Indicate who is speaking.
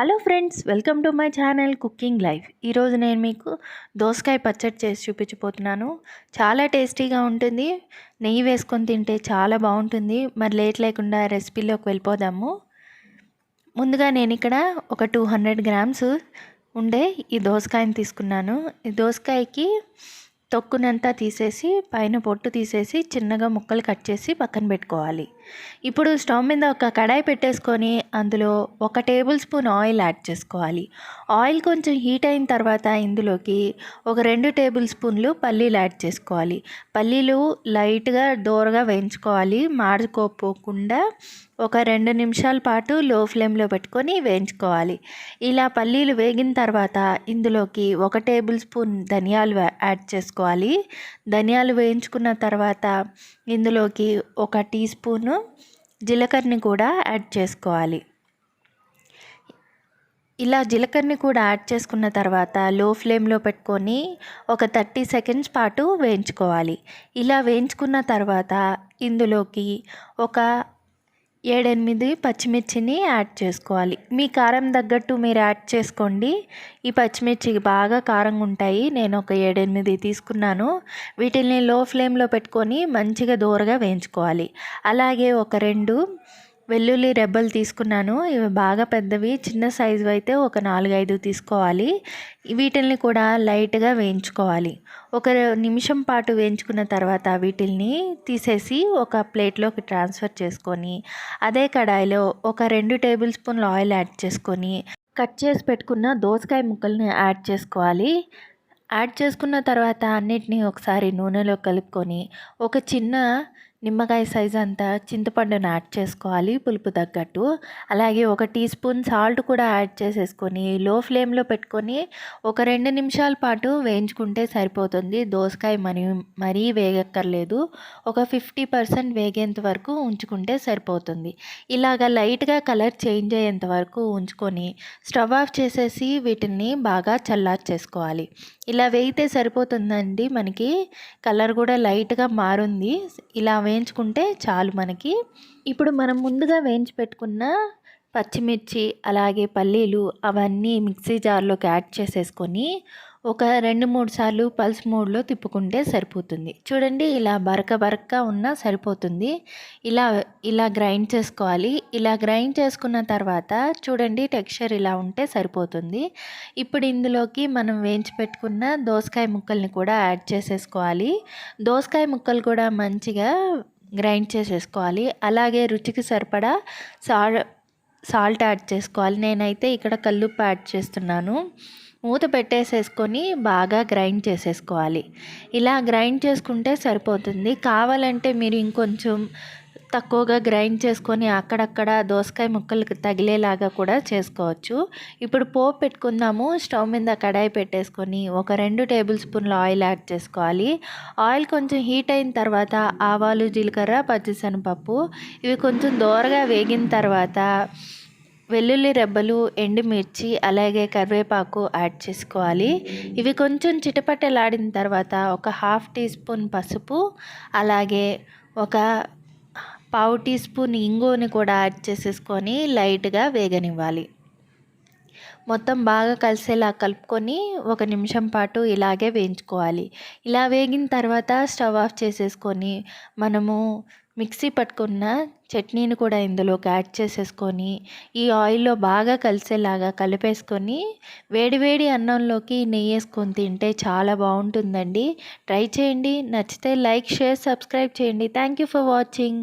Speaker 1: Hello friends welcome to my channel cooking life ఈరోజు నేను మీకు దోసకాయ పచ్చడి చేసి చూపించబోతున్నాను. చాలా టేస్టీగా ఉంటుంది. నెయ్యి వేసుకొని తింటే చాలా బాగుంటుంది. మరి లేట్ లేకుండా రెసిపీలోకి వెళ్ళిపోదాము. ముందుగా నేను ఇక్కడ ఒక టూ హండ్రెడ్ గ్రామ్స్ ఉండే ఈ దోసకాయని తీసుకున్నాను. ఈ దోసకాయకి తొక్కునంతా తీసేసి పైన పొట్టు తీసేసి చిన్నగా ముక్కలు కట్ చేసి పక్కన పెట్టుకోవాలి. ఇప్పుడు స్టవ్ మీద ఒక కడాయి పెట్టేసుకొని అందులో ఒక టేబుల్ స్పూన్ ఆయిల్ యాడ్ చేసుకోవాలి. ఆయిల్ కొంచెం హీట్ అయిన తర్వాత ఇందులోకి ఒక రెండు టేబుల్ స్పూన్లు పల్లీలు యాడ్ చేసుకోవాలి. పల్లీలు లైట్గా దోరగా వేయించుకోవాలి. మాడుకోపోకుండా ఒక రెండు నిమిషాల పాటు లో ఫ్లేమ్లో పెట్టుకొని వేయించుకోవాలి. ఇలా పల్లీలు వేగిన తర్వాత ఇందులోకి ఒక టేబుల్ స్పూన్ ధనియాలు యాడ్ చేసుకోవాలి. ధనియాలు వేయించుకున్న తర్వాత ఇందులోకి ఒక టీ స్పూను జీలకర్రని కూడా యాడ్ చేసుకోవాలి. ఇలా జీలకర్రని కూడా యాడ్ చేసుకున్న తర్వాత లో ఫ్లేమ్లో పెట్టుకొని ఒక థర్టీ సెకండ్స్ పాటు వేయించుకోవాలి. ఇలా వేయించుకున్న తర్వాత ఇందులోకి ఒక ఏడెనిమిది పచ్చిమిర్చిని యాడ్ చేసుకోవాలి. మీ కారం తగ్గట్టు మీరు యాడ్ చేసుకోండి. ఈ పచ్చిమిర్చి బాగా కారంగా ఉంటాయి. నేను ఒక ఏడెనిమిది తీసుకున్నాను. వీటిని లో ఫ్లేమ్లో పెట్టుకొని మంచిగా దూరగా వేయించుకోవాలి. అలాగే ఒక రెండు వెల్లుల్లి రెబ్బలు తీసుకున్నాను. ఇవి బాగా పెద్దవి. చిన్న సైజు అయితే ఒక నాలుగైదు తీసుకోవాలి. వీటిల్ని కూడా లైట్గా వేయించుకోవాలి. ఒక నిమిషం పాటు వేయించుకున్న తర్వాత వీటిల్ని తీసేసి ఒక ప్లేట్లోకి ట్రాన్స్ఫర్ చేసుకొని అదే కడాయిలో ఒక రెండు టేబుల్ స్పూన్లు ఆయిల్ యాడ్ చేసుకొని కట్ చేసి పెట్టుకున్న దోసకాయ ముక్కల్ని యాడ్ చేసుకోవాలి. యాడ్ చేసుకున్న తర్వాత అన్నిటినీ ఒకసారి నూనెలో కలుపుకొని ఒక చిన్న నిమ్మకాయ సైజ్ అంతా చింతపండును యాడ్ చేసుకోవాలి పులుపు తగ్గట్టు. అలాగే ఒక టీ స్పూన్ సాల్ట్ కూడా యాడ్ చేసేసుకొని లో ఫ్లేమ్లో పెట్టుకొని ఒక రెండు నిమిషాల పాటు వేయించుకుంటే సరిపోతుంది. దోసకాయ మరి మరీ వేగక్కర్లేదు. ఒక ఫిఫ్టీ పర్సెంట్ వేగేంత వరకు ఉంచుకుంటే సరిపోతుంది. ఇలాగ లైట్గా కలర్ చేంజ్ అయ్యేంత వరకు ఉంచుకొని స్టవ్ ఆఫ్ చేసేసి వీటిని బాగా చల్లార్చేసుకోవాలి. ఇలా వేయితే సరిపోతుందండి. మనకి కలర్ కూడా లైట్గా మారుంది. ఇలా వేయించుకుంటే చాలు మనకి. ఇప్పుడు మనం ముందుగా వేయించి పెట్టుకున్న పచ్చిమిర్చి అలాగే పల్లీలు అవన్నీ మిక్సీ జార్లోకి యాడ్ చేసేసుకొని ఒక రెండు మూడు సార్లు పల్స్ మోడ్లో తిప్పుకుంటే సరిపోతుంది. చూడండి ఇలా బరక బరక ఉన్నా సరిపోతుంది. ఇలా ఇలా గ్రైండ్ చేసుకోవాలి. ఇలా గ్రైండ్ చేసుకున్న తర్వాత చూడండి టెక్స్చర్ ఇలా ఉంటే సరిపోతుంది. ఇప్పుడు ఇందులోకి మనం వేయించి పెట్టుకున్న దోసకాయ ముక్కల్ని కూడా యాడ్ చేసేసుకోవాలి. దోసకాయ ముక్కలు కూడా మంచిగా గ్రైండ్ చేసేసుకోవాలి. అలాగే రుచికి సరిపడా సా సాల్ట్ యాడ్ చేసుకోవాలి. నేనైతే ఇక్కడ కల్లుప్పు యాడ్ చేస్తున్నాను. మూత పెట్టేసేసుకొని బాగా గ్రైండ్ చేసేసుకోవాలి. ఇలా గ్రైండ్ చేసుకుంటే సరిపోతుంది. కావాలంటే మీరు ఇంకొంచెం తక్కువగా గ్రైండ్ చేసుకొని అక్కడక్కడ దోసకాయ ముక్కలకు తగిలేలాగా కూడా చేసుకోవచ్చు. ఇప్పుడు పోపు పెట్టుకుందాము. స్టవ్ మీద కడాయి పెట్టేసుకొని ఒక రెండు టేబుల్ స్పూన్ల ఆయిల్ యాడ్ చేసుకోవాలి. ఆయిల్ కొంచెం హీట్ అయిన తర్వాత ఆవాలు జీలకర్ర పచ్చిశనగపప్పు ఇవి కొంచెం దోరగా వేగిన తర్వాత వెల్లుల్లి రెబ్బలు ఎండుమిర్చి అలాగే కరివేపాకు యాడ్ చేసుకోవాలి. ఇవి కొంచెం చిటపటలాడిన తర్వాత ఒక హాఫ్ టీ స్పూన్ పసుపు అలాగే ఒక పావు టీ స్పూన్ ఇంగువని కూడా యాడ్ చేసేసుకొని లైట్గా వేగనివ్వాలి. మొత్తం బాగా కలిసేలా కలుపుకొని ఒక నిమిషం పాటు ఇలాగే వేయించుకోవాలి. ఇలా వేగిన తర్వాత స్టవ్ ఆఫ్ చేసేసుకొని మనము మిక్సీ పట్టుకున్న చట్నీని కూడా ఇందులోకి యాడ్ చేసేసుకొని ఈ ఆయిల్లో బాగా కలిసేలాగా కలిపేసుకొని వేడివేడి అన్నంలోకి నెయ్యి వేసుకొని తింటే చాలా బాగుంటుందండి. ట్రై చేయండి. నచ్చితే లైక్ షేర్ సబ్స్క్రైబ్ చేయండి. Thank you for watching.